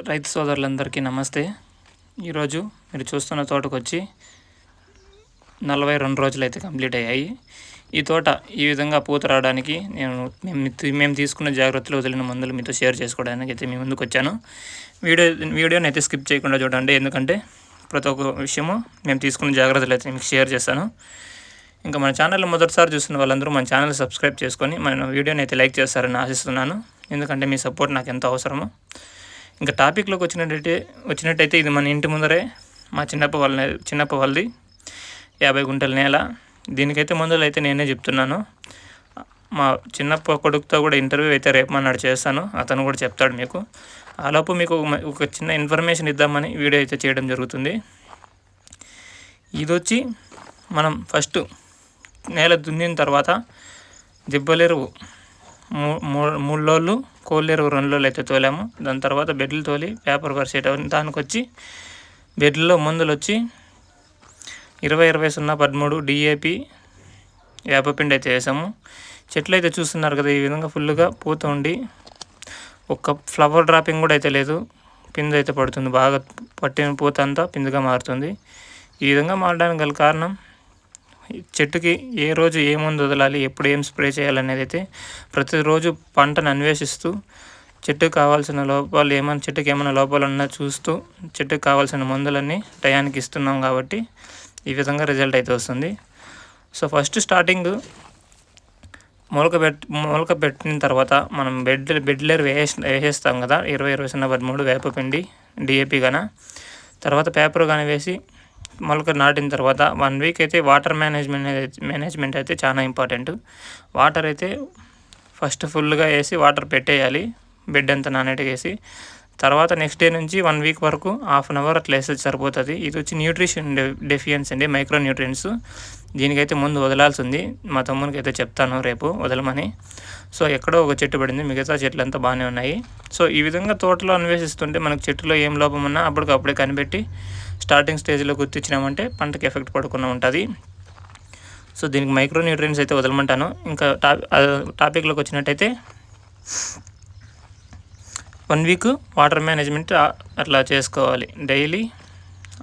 రైతు సోదరులందరికీ నమస్తే. ఈరోజు మీరు చూస్తున్న తోటకు వచ్చి నలభై రెండు రోజులు అయితే కంప్లీట్ అయ్యాయి. ఈ తోట ఈ విధంగా పూత రావడానికి నేను మేము మేము తీసుకున్న జాగ్రత్తలు వదిలిన మందులు మీతో షేర్ చేసుకోవడానికి అయితే మీ ముందుకు వచ్చాను. వీడియో వీడియోని అయితే స్కిప్ చేయకుండా చూడండి. ఎందుకంటే ప్రతి ఒక్క విషయము మేము తీసుకున్న జాగ్రత్తలు అయితే మీకు షేర్ చేస్తాను ఇంకా మన ఛానల్ మొదటిసారి చూస్తున్న వాళ్ళందరూ మన ఛానల్ సబ్స్క్రైబ్ చేసుకొని మన వీడియోని అయితే లైక్ చేస్తారని ఆశిస్తున్నాను. ఎందుకంటే మీ సపోర్ట్ నాకు ఎంతో అవసరము. ఇంకా టాపిక్లోకి వచ్చినట్టయితే వచ్చినట్టయితే ఇది మన ఇంటి ముందరే. మా చిన్నప్ప వాళ్ళ చిన్నప్ప వాళ్ళది. యాభై గుంటల నేల. దీనికైతే ముందులో అయితే నేనే చెప్తున్నాను. మా చిన్నప్ప కొడుకుతో కూడా ఇంటర్వ్యూ అయితే రేపు మన్నాడు చేస్తాను. అతను కూడా చెప్తాడు మీకు. ఆలోపు మీకు ఒక ఒక చిన్న ఇన్ఫర్మేషన్ ఇద్దామని వీడియో అయితే చేయడం జరుగుతుంది. ఇది వచ్చి మనం ఫస్ట్ నేల దున్నిన తర్వాత దిబ్బలెరువు మూ- మూడు రోజులు కోళ్ళెరువు రెండు అయితే తోలాము. దాని తర్వాత బెడ్లు తోలి పేపర్ పరిచేట దానికి వచ్చి బెడ్లలో మందులు వచ్చి ఇరవై ఇరవై సున్నా పదమూడు డిఏపి వేపపిండి అయితే వేసాము. చెట్లు అయితే చూస్తున్నారు కదా ఈ విధంగా ఫుల్గా పూత ఉండి ఒక్క ఫ్లవర్ డ్రాపింగ్ కూడా అయితే లేదు. పిందు అయితే పడుతుంది బాగా పట్టిన పూత అంతా పిందుగా మారుతుంది. ఈ విధంగా మారడానికి గల కారణం చెట్టుకి ఏ రోజు ఏ మందు వదలాలి ఎప్పుడు ఏం స్ప్రే చేయాలనేది అయితే ప్రతిరోజు పంటను అన్వేషిస్తూ చెట్టుకు కావాల్సిన లోపాలు ఏమైనా చెట్టుకి ఏమైనా లోపాలు ఉన్నా చూస్తూ చెట్టుకు కావాల్సిన మందులన్నీ టయానికి ఇస్తున్నాం కాబట్టి ఈ విధంగా రిజల్ట్ అయితే వస్తుంది సో ఫస్ట్ స్టార్టింగ్ మొలక పెట్ మొలక పెట్టిన తర్వాత మనం బెడ్ బెడ్లేరు వేసే వేసేస్తాం కదా ఇరవై ఇరవై సున్నా పదమూడు వేపపిండి డిఏపి గాన తర్వాత పేపర్ కానీ వేసి మొలక నాటిన తర్వాత వన్ వీక్ అయితే వాటర్ మేనేజ్మెంట్ మేనేజ్మెంట్ అయితే చాలా ఇంపార్టెంట్ వాటర్ అయితే ఫస్ట్ ఫుల్గా వేసి వాటర్ పెట్టేయాలి. బెడ్ అంతా నానెట్గా వేసి. తర్వాత నెక్స్ట్ డే నుంచి వన్ వీక్ వరకు హాఫ్ అన్ అవర్ అట్లా వేస్తే సరిపోతుంది. ఇది వచ్చి న్యూట్రిషన్ డెఫియన్స్ అండి మైక్రో న్యూట్రియన్స్ దీనికైతే ముందు వదలాల్సి ఉంది మా తమ్మునికి అయితే చెప్తాను రేపు వదలమని. సో ఎక్కడో ఒక చెట్టు పడింది. మిగతా చెట్లు అంతా బాగానే ఉన్నాయి. సో ఈ విధంగా తోటలో అన్వేషిస్తుంటే మనకు చెట్టులో ఏం లోపం ఉన్నా అప్పటికప్పుడే కనిపెట్టి స్టార్టింగ్ స్టేజ్లో గుర్తించినామంటే పంటకి ఎఫెక్ట్ పడకుండా ఉంటుంది. సో దీనికి మైక్రో న్యూట్రియన్స్ అయితే వదలమంటాను. ఇంకా టాప్ టాపిక్లోకి వచ్చినట్టయితే వన్ వీక్ వాటర్ మేనేజ్మెంట్ అట్లా చేసుకోవాలి. డైలీ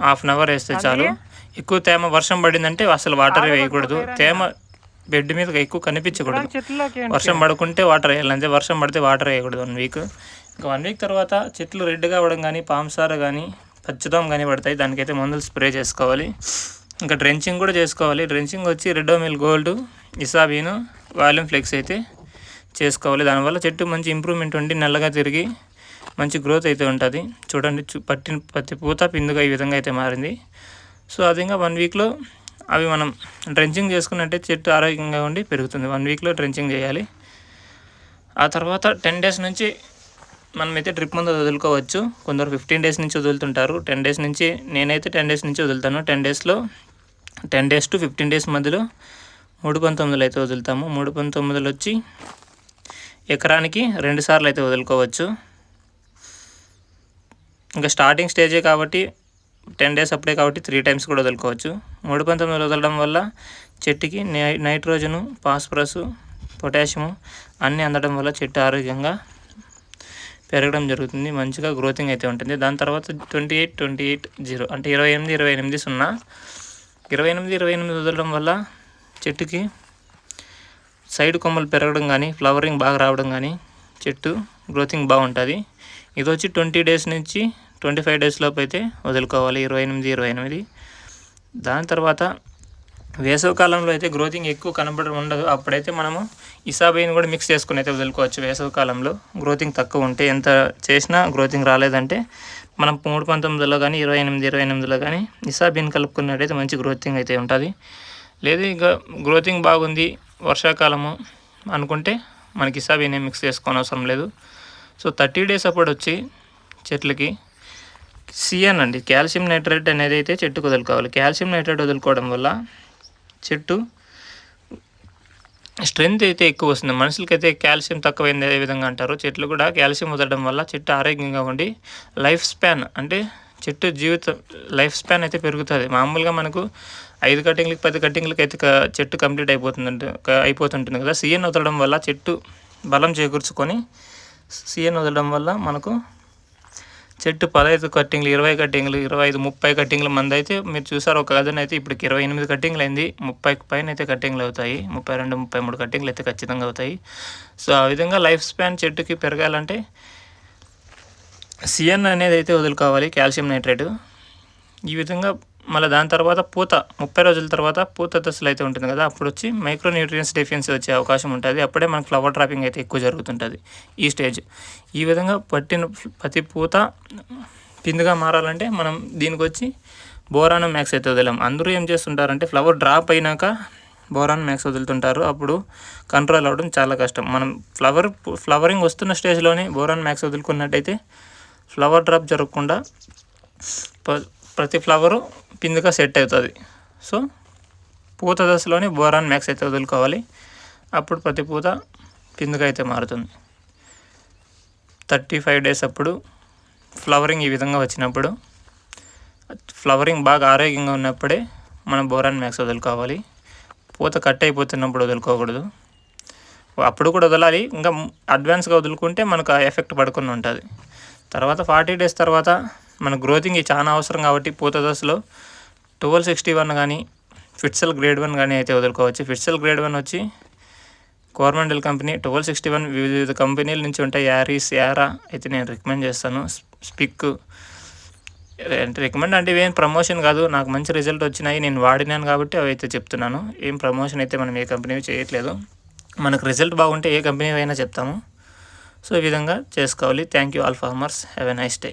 హాఫ్ అన్ అవర్ వేస్తే చాలు. ఎక్కువ తేమ వర్షం పడిందంటే అసలు వాటర్ వేయకూడదు. తేమ బెడ్ మీద ఎక్కువ కనిపించకూడదు. వర్షం పడుకుంటే వాటర్ వేయాలి. అంతే వర్షం పడితే వాటర్ వేయకూడదు వన్ వీక్. ఇంకా వన్ వీక్ తర్వాత చెట్లు రెడ్గా అవ్వడం కానీ పాంసార కానీ ఖచ్చితంగా కనబడతాయి దానికైతే మందులు స్ప్రే చేసుకోవాలి. ఇంకా డ్రెంచింగ్ కూడా చేసుకోవాలి. డ్రెంచింగ్ వచ్చి రెడోమిల్ గోల్డ్ ఇసాబీను వాల్యూమ్ ఫ్లెక్స్ అయితే చేసుకోవాలి. దానివల్ల చెట్టు మంచి ఇంప్రూవ్మెంట్ ఉండి నల్లగా తిరిగి మంచి గ్రోత్ అయితే ఉంటుంది. చూడండి పట్టిన ప్రతి పూత పిందుగా ఈ విధంగా అయితే మారింది. సో ఆ విధంగా వన్ వీక్లో అవి మనం డ్రెంచింగ్ చేసుకున్నట్టే చెట్టు ఆరోగ్యంగా ఉండి పెరుగుతుంది. వన్ వీక్లో డ్రెంచింగ్ చేయాలి. ఆ తర్వాత టెన్ డేస్ నుంచి మనమైతే ట్రిప్ ముందు వదులుకోవచ్చు. కొందరు ఫిఫ్టీన్ డేస్ నుంచి వదులుతుంటారు. టెన్ డేస్ నుంచి నేనైతే టెన్ డేస్ నుంచి వదులుతాను. టెన్ డేస్లో ten days to fifteen days మధ్యలో మూడు పంతొమ్మిదిలో అయితే వదులుతాము. మూడు పంతొమ్మిదిలో వచ్చి ఎకరానికి రెండు సార్లు అయితే వదులుకోవచ్చు. ఇంకా స్టార్టింగ్ స్టేజే కాబట్టి టెన్ డేస్ అప్పుడే కాబట్టి త్రీ టైమ్స్ కూడా వదులుకోవచ్చు. మూడు పంతొమ్మిది వదలడం వల్ల చెట్టుకి నై నైట్రోజను ఫాస్ఫరస్ పొటాషియము అన్నీ అందడం వల్ల చెట్టు ఆరోగ్యంగా పెరగడం జరుగుతుంది మంచిగా గ్రోతింగ్ అయితే ఉంటుంది. దాని తర్వాత twenty eight twenty eight zero అంటే ఇరవై ఎనిమిది ఇరవై ఎనిమిది సున్నా. ఇరవై ఎనిమిది ఇరవై ఎనిమిది వదలడం వల్ల చెట్టుకి సైడ్ కొమ్మలు పెరగడం కానీ ఫ్లవరింగ్ బాగా రావడం కానీ చెట్టు గ్రోతింగ్ బాగుంటుంది. ఇది వచ్చి ట్వంటీ డేస్ నుంచి ట్వంటీ ఫైవ్ డేస్ లోపు అయితే వదులుకోవాలి. ఇరవై ఎనిమిది ఇరవై ఎనిమిది. దాని తర్వాత వేసవికాలంలో అయితే గ్రోతింగ్ ఎక్కువ కనబడడం ఉండదు. అప్పుడైతే మనము ఇసాబీని కూడా మిక్స్ చేసుకుని అయితే వదులుకోవచ్చు. వేసవికాలంలో గ్రోతింగ్ తక్కువ ఉంటే ఎంత చేసినా గ్రోతింగ్ రాలేదంటే మనం మూడు పంతొమ్మిదిలో కానీ ఇరవై ఎనిమిది ఇరవై ఎనిమిదిలో కానీ ఇసాబీన్ కలుపుకున్నట్టయితే మంచి గ్రోతింగ్ అయితే ఉంటుంది. లేదు ఇంకా గ్రోతింగ్ బాగుంది వర్షాకాలము అనుకుంటే మనకి ఇసాబీనే మిక్స్ చేసుకోని అవసరం లేదు. సో థర్టీ డేస్ అప్పుడు వచ్చి చెట్లకి సిఎన్ అండి. కాల్షియం నైట్రేట్ అనేది అయితే చెట్టుకు వదులుకోవాలి. కాల్షియం నైట్రేట్ వదులుకోవడం వల్ల చెట్టు. స్ట్రెంగ్త్ అయితే ఎక్కువ వస్తుంది. మనుషులకైతే కాల్షియం తక్కువైంది అదే విధంగా అంటారు. చెట్లు కూడా కాల్షియం వదలడం వల్ల చెట్టు ఆరోగ్యంగా ఉండి లైఫ్ స్పాన్ అంటే చెట్టు జీవిత లైఫ్ స్పాన్ అయితే పెరుగుతుంది. మామూలుగా మనకు ఐదు కటింగ్లకి పది కటింగ్లకి అయితే చెట్టు కంప్లీట్ అయిపోతుంది అయిపోతుంటుంది కదా. సీఎన్ వదలడం వల్ల చెట్టు బలం చేకూర్చుకొని సీఎన్ వదలడం వల్ల మనకు చెట్టు పదహైదు కట్టింగ్లు ఇరవై కట్టింగ్లు ఇరవై ఐదు ముప్పై కట్టింగ్ల మంది అయితే మీరు చూసారు. ఒక గజన్ అయితే ఇప్పటికి ఇరవై ఎనిమిది కట్టింగ్లు అయింది. ముప్పై పైన అయితే కట్టింగ్లు అవుతాయి. ముప్పై రెండు ముప్పై మూడు కట్టింగ్లు అయితే ఖచ్చితంగా అవుతాయి. సో ఆ విధంగా లైఫ్ స్పాన్ చెట్టుకి పెరగాలంటే సిఎన్ అనేది అయితే వదులుకోవాలి కాల్షియం నైట్రేట్. ఈ విధంగా మళ్ళీ దాని తర్వాత పూత ముప్పై రోజుల తర్వాత పూత దశలు అయితే ఉంటుంది కదా అప్పుడు వచ్చి మైక్రో న్యూట్రియన్స్ డెఫిషియన్సీ వచ్చే అవకాశం ఉంటుంది. అప్పుడే మనకు ఫ్లవర్ ట్రాపింగ్ అయితే ఎక్కువ జరుగుతుంటుంది ఈ స్టేజ్ ఈ విధంగా పట్టిన ప్రతి పూత పిందుగా మారాలంటే మనం దీనికి వచ్చి బోరాన్ మ్యాక్స్ అయితే వదిలాం. అందరూ ఏం చేస్తుంటారంటే ఫ్లవర్ డ్రాప్ అయినాక బోరాన్ మ్యాక్స్ వదులుతుంటారు. అప్పుడు కంట్రోల్ అవ్వడం చాలా కష్టం. మనం ఫ్లవర్ ఫ్లవరింగ్ వస్తున్న స్టేజ్లోనే బోరాన్ మ్యాక్స్ వదులుకున్నట్టయితే ఫ్లవర్ డ్రాప్ జరగకుండా ప- ప్రతి ఫ్లవరు పిందుగా సెట్ అవుతుంది. సో పూత దశలోనే బోరాన్ మ్యాక్స్ అయితే వదులుకోవాలి. అప్పుడు ప్రతి పూత పిందుగా అయితే మారుతుంది. థర్టీ ఫైవ్ డేస్ అప్పుడు ఫ్లవరింగ్ ఈ విధంగా వచ్చినప్పుడు ఫ్లవరింగ్ బాగా ఆరోగ్యంగా ఉన్నప్పుడే మనం బోరాన్ మ్యాక్స్ వదులుకోవాలి. పూత కట్ అయిపోతున్నప్పుడు వదులుకోకూడదు. అప్పుడు కూడా వదలాలి. ఇంకా అడ్వాన్స్గా వదులుకుంటే మనకు ఆ ఎఫెక్ట్ పడకుండా ఉంటుంది. తర్వాత ఫార్టీ డేస్ తర్వాత మన గ్రోతింగ్ చాలా అవసరం కాబట్టి పూత దశలో ట్వెల్వ్ సిక్స్టీ వన్ కానీ ఫిట్సెల్ గ్రేడ్ వన్ కానీ అయితే వదులుకోవచ్చు. ఫిట్సెల్ గ్రేడ్ వన్ వచ్చి Coromandel company twelve sixty one వివిధ కంపెనీల నుంచి ఉంటాయి. యారీస్ యారా అయితే నేను రికమెండ్ చేస్తాను. స్పిక్ అంటే రికమెండ్ అంటే ఇవేం ప్రమోషన్ కాదు. నాకు మంచి రిజల్ట్ వచ్చినాయి. నేను వాడినాను కాబట్టి అవి అయితే చెప్తున్నాను. ఏం ప్రమోషన్ అయితే మనం ఏ కంపెనీ చేయట్లేదు. మనకు రిజల్ట్ బాగుంటే ఏ కంపెనీ అయినా చెప్తాము. సో ఈ విధంగా చేసుకోవాలి. Thank you all farmers. Have a nice day.